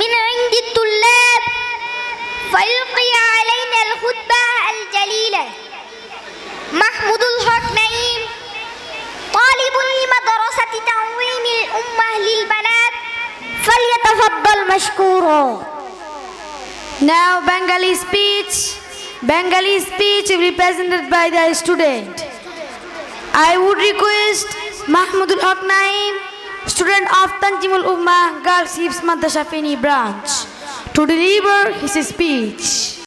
من عند الطلاب فيلقي علينا الخطبة الجليلة محمود الحق نعيم طالب لمدرسة تعويم الأمة للبنات فليتفضل مشكورا Now Bengali speech. Bengali speech represented by the student. I would request Mahmudul Haq Naim, student of Tanjimul Ummah Girls Hips Madrasa Feni branch, to deliver his speech.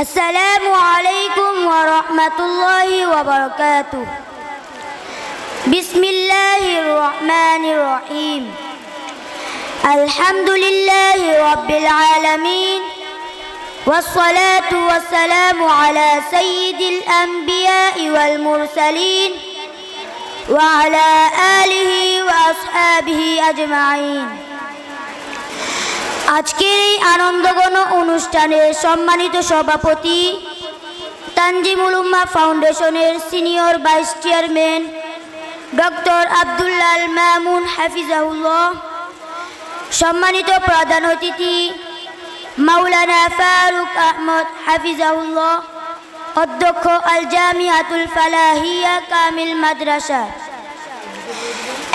السلام عليكم ورحمة الله وبركاته بسم الله الرحمن الرحيم الحمد لله رب العالمين والصلاة والسلام على سيد الأنبياء والمرسلين وعلى آله وأصحابه أجمعين আজকের এই আনন্দঘন অনুষ্ঠানের সম্মানিত সভাপতি তানজিমুল উম্মা ফাউন্ডেশনের senior vice chairman doctor Abdullah Al Mamun হাফিজাহুল্লাহ সম্মানিত প্রধান অতিথি মাওলানা ফারুক আহমদ হাফিজাহুল্লাহ অধ্যক্ষ আল জামিয়াতুল ফালাহিয়া কামিল মাদ্রাসা।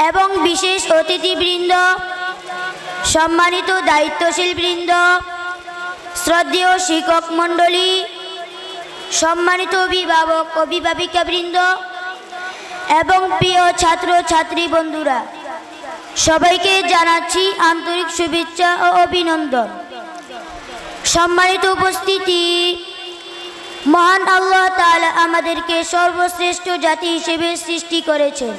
এবং বিশেষ অতিথিবৃন্দ, সম্মানিত দায়িত্বশীল বৃন্দ শ্রদ্ধেয় শিক্ষক মণ্ডলী, সম্মানিত অভিভাবক অভিভাবিকা বৃন্দ এবং প্রিয় ছাত্র ছাত্রী বন্ধুরা, সবাইকে জানাচ্ছি আন্তরিক শুভেচ্ছা ও অভিনন্দন। সম্মানিত উপস্থিতি মহান আল্লাহ তাআলা আমাদেরকে সর্বশ্রেষ্ঠ জাতি হিসেবে সৃষ্টি করেছেন।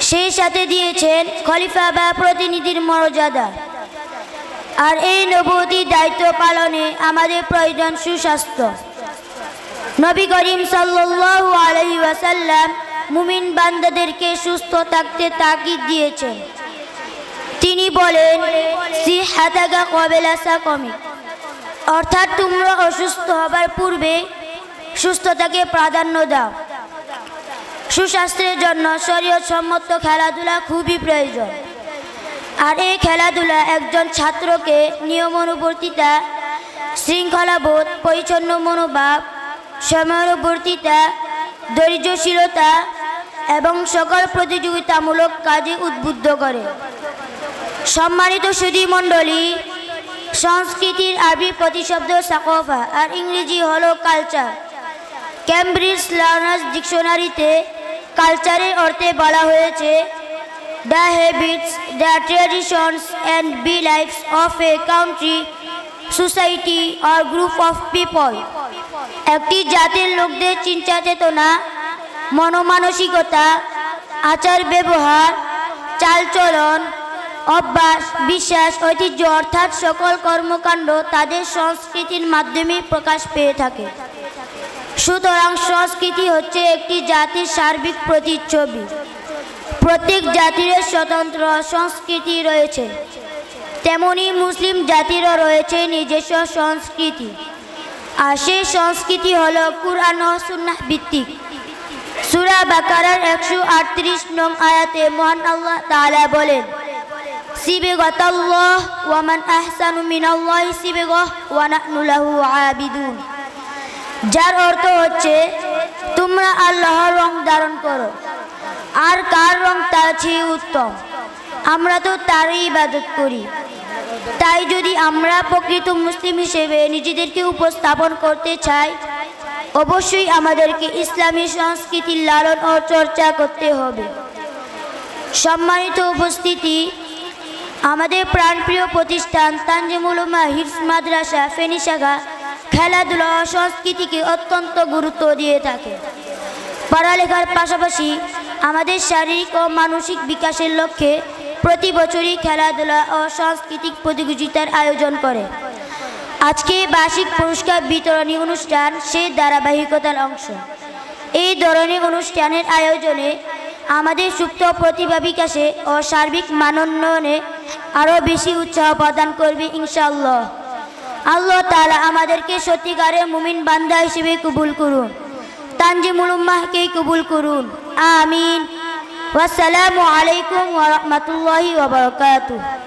সেই সাথে দিয়েছেন খলিফা বা প্রতিনিধির মর্যাদা। আর এই নবতী দায়িত্ব পালনে আমাদের প্রয়োজন সুস্বাস্থ্য। নবী করিম সাল্লাল্লাহু আলাইহি ওয়াসাল্লাম মুমিন বান্দাদেরকে সুস্থ থাকতে তাগিদ দিয়েছেন। তিনি বলেন সিহাতাকা কবেলা সাকমি অর্থাৎ তোমরা অসুস্থ হবার পূর্বে সুস্থতাকে প্রাধান্য দাও। সুস্বাস্থ্যের জন্য সম্মত খেলাধুলা খুবই প্রয়োজন। আর এই খেলাধুলা একজন ছাত্রকে নিয়মানুবর্তিতা, শৃঙ্খলাবোধ, পরিচ্ছন্ন মনোভাব, সময়ানুবর্তিতা, ধৈর্যশীলতা এবং সকল প্রতিযোগিতামূলক কাজে উদ্বুদ্ধ করে। সম্মানিত সুধী মণ্ডলী সংস্কৃতির আরবি প্রতিশব্দ সাকফা, আর ইংরেজি হলো কালচার ক্যামব্রিজ লার্নার্স ডিকশনারিতে কালচারের অর্থে বলা হয়েছে the habits the traditions and beliefs of a country society R group of people একটি জাতির লোকদের চিন্তা চেতনা মনোমানসিকতা আচার ব্যবহার চালচলন অভ্যাস, বিশ্বাস, ঐতিহ্য অর্থাৎ সকল কর্মকাণ্ড তাদের সংস্কৃতির মাধ্যমে প্রকাশ পেয়ে থাকে। সুতরাং সংস্কৃতি হচ্ছে একটি জাতির সার্বিক প্রতিচ্ছবি। প্রত্যেক জাতির স্বতন্ত্র সংস্কৃতি রয়েছে। তেমনি মুসলিম জাতিরও রয়েছে নিজস্ব সংস্কৃতি। আর সেই সংস্কৃতি হল কুরআন ও ভিত্তিক। সুরা বাকারার একশো আটত্রিশ নং আয়াতে মহান আল্লাহ তালা বলেন সিবেগতাল্লাহ ওয়ামান আহসানু মিনাল্লাহ সিবেগহ ওয়া নাহনু লাহু আবিদুন যার অর্থ হচ্ছে তোমরা আল্লাহর রং ধারণ করো আর কার রং তার চেয়ে উত্তম আমরা তো তারই ইবাদত করি তাই যদি আমরা প্রকৃত মুসলিম হিসেবে নিজেদেরকে উপস্থাপন করতে চাই অবশ্যই আমাদেরকে ইসলামী সংস্কৃতির লালন ও চর্চা করতে হবে সম্মানিত উপস্থিতি আমাদের প্রাণপ্রিয় প্রতিষ্ঠান তানজিমুল উমা হিফস মাদ্রাসা ফেনী শাখা খেলাধুলা ও সংস্কৃতিকে অত্যন্ত গুরুত্ব দিয়ে থাকে। পড়ালেখার পাশাপাশি আমাদের শারীরিক ও মানসিক বিকাশের লক্ষ্যে প্রতি বছরই খেলাধুলা ও সাংস্কৃতিক প্রতিযোগিতার আয়োজন করে। আজকে বার্ষিক পুরস্কার বিতরণী অনুষ্ঠান সেই ধারাবাহিকতার অংশ। এই ধরনের অনুষ্ঠানের আয়োজনে আমাদের সুপ্ত প্রতিভা বিকাশে ও সার্বিক মানোন্নয়নে আরও বেশি উৎসাহ প্রদান করবে ইনশাআল্লাহ। আল্লাহ তাআলা আমাদেরকে সত্যিকারের মুমিন বান্দা হিসেবে কবুল করুন। তানজিমুল উম্মাহকে কবুল করুন। আমিন। ওয়াসসালামু আলাইকুম ওয়া বারাকাতুহু।